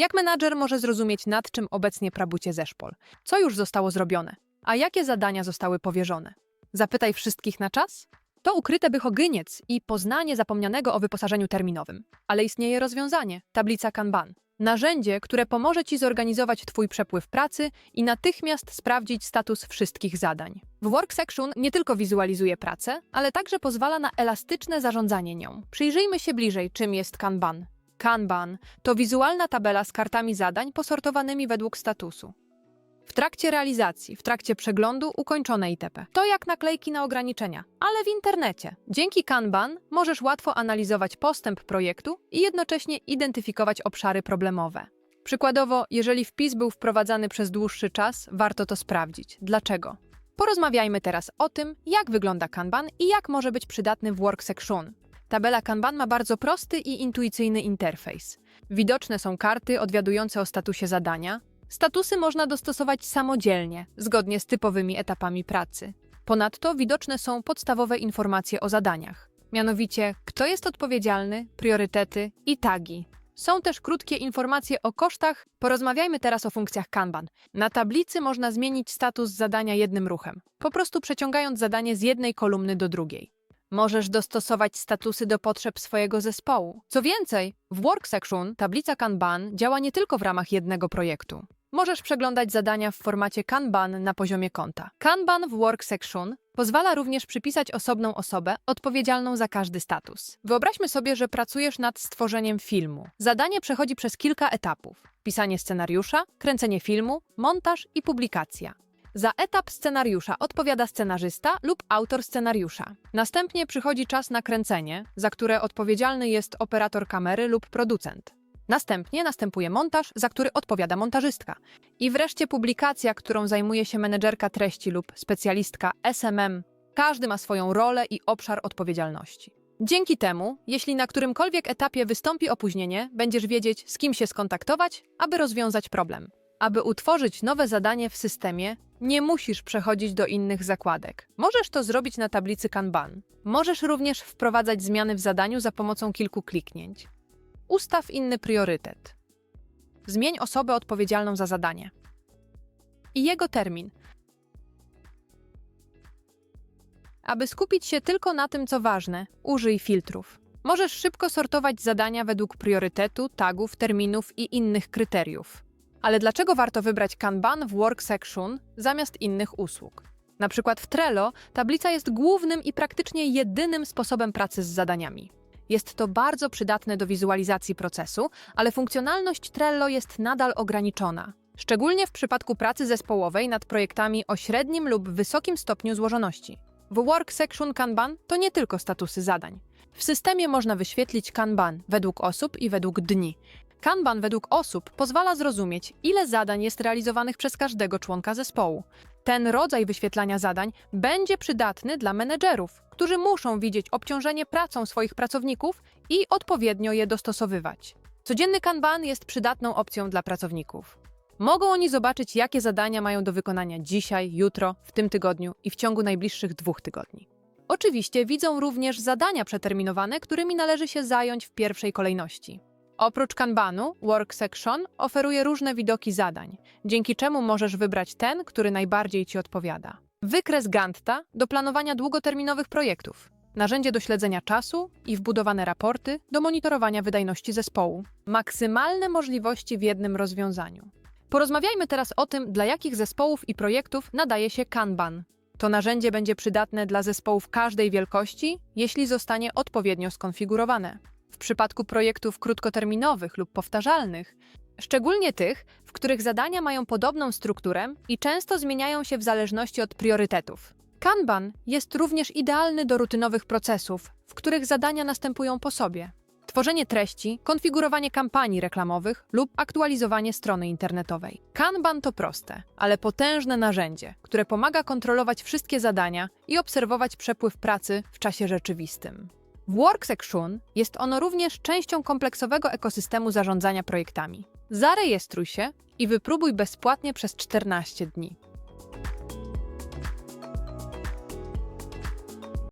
Jak menadżer może zrozumieć, nad czym obecnie prabucie zeszpol? Co już zostało zrobione? A jakie zadania zostały powierzone? Zapytaj wszystkich na czas? To ukryte bychogyniec i poznanie zapomnianego o wyposażeniu terminowym. Ale istnieje rozwiązanie tablica Kanban. Narzędzie, które pomoże Ci zorganizować Twój przepływ pracy i natychmiast sprawdzić status wszystkich zadań. W Work Section nie tylko wizualizuje pracę, ale także pozwala na elastyczne zarządzanie nią. Przyjrzyjmy się bliżej, czym jest Kanban. Kanban to wizualna tabela z kartami zadań posortowanymi według statusu. W trakcie realizacji, w trakcie przeglądu ukończone itp. To jak naklejki na ograniczenia, ale w internecie. Dzięki Kanban możesz łatwo analizować postęp projektu i jednocześnie identyfikować obszary problemowe. Przykładowo, jeżeli wpis był wprowadzany przez dłuższy czas, warto to sprawdzić. Dlaczego? Porozmawiajmy teraz o tym, jak wygląda Kanban i jak może być przydatny w Work. Tabela Kanban ma bardzo prosty i intuicyjny interfejs. Widoczne są karty odwiadujące o statusie zadania, Statusy można dostosować samodzielnie, zgodnie z typowymi etapami pracy. Ponadto widoczne są podstawowe informacje o zadaniach, mianowicie kto jest odpowiedzialny, priorytety i tagi. Są też krótkie informacje o kosztach. Porozmawiajmy teraz o funkcjach Kanban. Na tablicy można zmienić status zadania jednym ruchem, po prostu przeciągając zadanie z jednej kolumny do drugiej. Możesz dostosować statusy do potrzeb swojego zespołu. Co więcej, w Work Section tablica Kanban działa nie tylko w ramach jednego projektu. Możesz przeglądać zadania w formacie Kanban na poziomie konta. Kanban w Work Section pozwala również przypisać osobną osobę odpowiedzialną za każdy status. Wyobraźmy sobie, że pracujesz nad stworzeniem filmu. Zadanie przechodzi przez kilka etapów: pisanie scenariusza, kręcenie filmu, montaż i publikacja. Za etap scenariusza odpowiada scenarzysta lub autor scenariusza. Następnie przychodzi czas na kręcenie, za które odpowiedzialny jest operator kamery lub producent. Następnie następuje montaż, za który odpowiada montażystka. I wreszcie publikacja, którą zajmuje się menedżerka treści lub specjalistka SMM. Każdy ma swoją rolę i obszar odpowiedzialności. Dzięki temu, jeśli na którymkolwiek etapie wystąpi opóźnienie, będziesz wiedzieć, z kim się skontaktować, aby rozwiązać problem. Aby utworzyć nowe zadanie w systemie, nie musisz przechodzić do innych zakładek. Możesz to zrobić na tablicy Kanban. Możesz również wprowadzać zmiany w zadaniu za pomocą kilku kliknięć. Ustaw inny priorytet. Zmień osobę odpowiedzialną za zadanie. I jego termin. Aby skupić się tylko na tym, co ważne, użyj filtrów. Możesz szybko sortować zadania według priorytetu, tagów, terminów i innych kryteriów. Ale dlaczego warto wybrać Kanban w Work Section zamiast innych usług? Na przykład w Trello tablica jest głównym i praktycznie jedynym sposobem pracy z zadaniami. Jest to bardzo przydatne do wizualizacji procesu, ale funkcjonalność Trello jest nadal ograniczona, szczególnie w przypadku pracy zespołowej nad projektami o średnim lub wysokim stopniu złożoności. W Work Section Kanban to nie tylko statusy zadań. W systemie można wyświetlić Kanban według osób i według dni. Kanban według osób pozwala zrozumieć, ile zadań jest realizowanych przez każdego członka zespołu. Ten rodzaj wyświetlania zadań będzie przydatny dla menedżerów, którzy muszą widzieć obciążenie pracą swoich pracowników i odpowiednio je dostosowywać. Codzienny Kanban jest przydatną opcją dla pracowników. Mogą oni zobaczyć, jakie zadania mają do wykonania dzisiaj, jutro, w tym tygodniu i w ciągu najbliższych dwóch tygodni. Oczywiście widzą również zadania przeterminowane, którymi należy się zająć w pierwszej kolejności. Oprócz Kanbanu, Work Section oferuje różne widoki zadań, dzięki czemu możesz wybrać ten, który najbardziej Ci odpowiada. Wykres Gantta do planowania długoterminowych projektów. Narzędzie do śledzenia czasu i wbudowane raporty do monitorowania wydajności zespołu. Maksymalne możliwości w jednym rozwiązaniu. Porozmawiajmy teraz o tym, dla jakich zespołów i projektów nadaje się Kanban. To narzędzie będzie przydatne dla zespołów każdej wielkości, jeśli zostanie odpowiednio skonfigurowane w przypadku projektów krótkoterminowych lub powtarzalnych, szczególnie tych, w których zadania mają podobną strukturę i często zmieniają się w zależności od priorytetów. Kanban jest również idealny do rutynowych procesów, w których zadania następują po sobie. Tworzenie treści, konfigurowanie kampanii reklamowych lub aktualizowanie strony internetowej. Kanban to proste, ale potężne narzędzie, które pomaga kontrolować wszystkie zadania i obserwować przepływ pracy w czasie rzeczywistym. W Work Section jest ono również częścią kompleksowego ekosystemu zarządzania projektami. Zarejestruj się i wypróbuj bezpłatnie przez 14 dni.